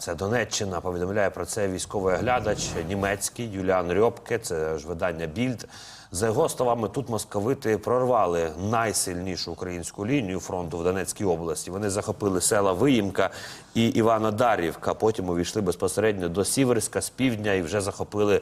Це Донеччина. Повідомляє про це військовий оглядач німецький Юліан Рьопке. Це ж видання Більд. За його словами, тут московити прорвали найсильнішу українську лінію фронту в Донецькій області. Вони захопили села Виїмка і Івана Дарівка. Потім увійшли безпосередньо до Сіверська з півдня і вже захопили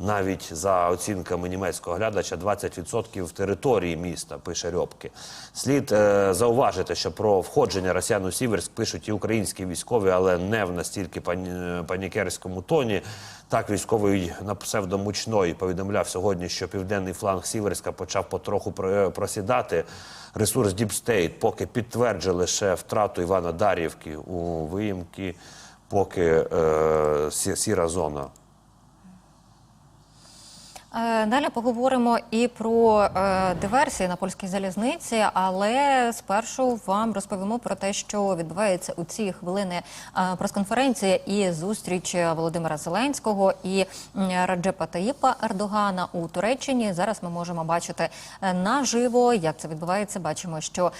навіть за оцінками німецького глядача 20% території міста, пише Рьопки. Слід е, зауважити, що про входження росіян у Сіверськ пишуть і українські військові, але не в настільки пані, панікерському тоні. Так, військовий на псевдомучної повідомляв сьогодні, що південний фланг Сіверська почав потроху просідати. Ресурс State поки підтверджує лише втрату Івана Дарівки у виїмки, поки е, сіра зона. Е, Далі поговоримо і про е, диверсії на польській залізниці, але спершу вам розповімо про те, що відбувається у ці хвилини е, прес-конференція і зустріч Володимира Зеленського і Раджепа Таїпа Ердогана у Туреччині. Зараз ми можемо бачити наживо, як це відбувається. Бачимо, що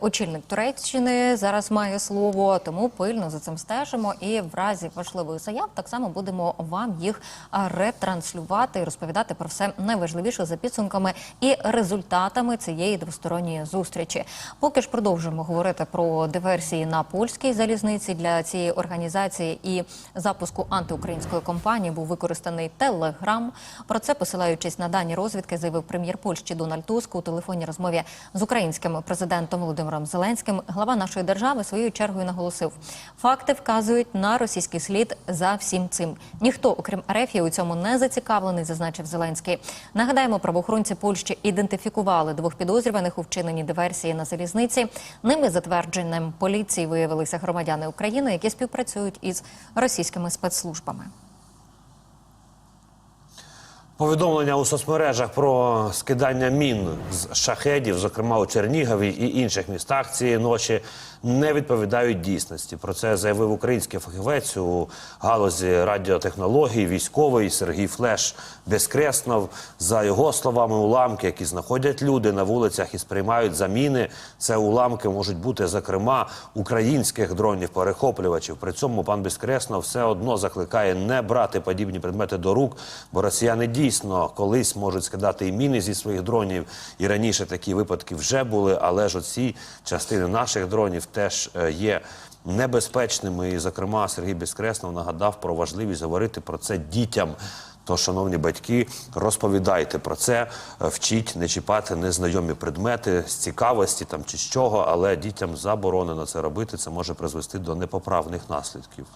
очільник Туреччини зараз має слово, тому пильно за цим стежимо. І в разі важливих заяв так само будемо вам їх ретранслювати і розповідати про все найважливіше за підсумками і результатами цієї двосторонньої зустрічі. Поки ж продовжуємо говорити про диверсії на польській залізниці для цієї організації і запуску антиукраїнської кампанії був використаний телеграм. Про це посилаючись на дані розвідки, заявив прем'єр Польщі Дональд Туск у телефонній розмові з українським президентом Володимиром Зеленським. Глава нашої держави своєю чергою наголосив: факти вказують на російський слід за всім цим. Ніхто, окрім Арефії, у цьому не зацікавлений, зазначив Зеленський. Нагадаємо, правоохоронці Польщі ідентифікували двох підозрюваних у вчиненні диверсії на залізниці. Ними затвердженням поліції виявилися громадяни України, які співпрацюють із російськими спецслужбами. Повідомлення у соцмережах про скидання мін з шахедів, зокрема у Чернігові і інших містах цієї ночі, не відповідають дійсності. Про це заявив український фахівець у галузі радіотехнологій, військовий Сергій Флеш Безкреснов. За його словами, уламки, які знаходять люди на вулицях і сприймають заміни. Це уламки можуть бути, зокрема, українських дронів-перехоплювачів. При цьому пан Безкреснов все одно закликає не брати подібні предмети до рук, бо росіяни дійсно колись можуть скидати і міни зі своїх дронів. І раніше такі випадки вже були, але ж оці частини наших дронів теж е, є небезпечними. І, зокрема, Сергій Безкреснов нагадав про важливість говорити про це дітям. То, шановні батьки, розповідайте про це, е, вчіть не чіпати незнайомі предмети з цікавості там чи з чого, але дітям заборонено це робити. Це може призвести до непоправних наслідків.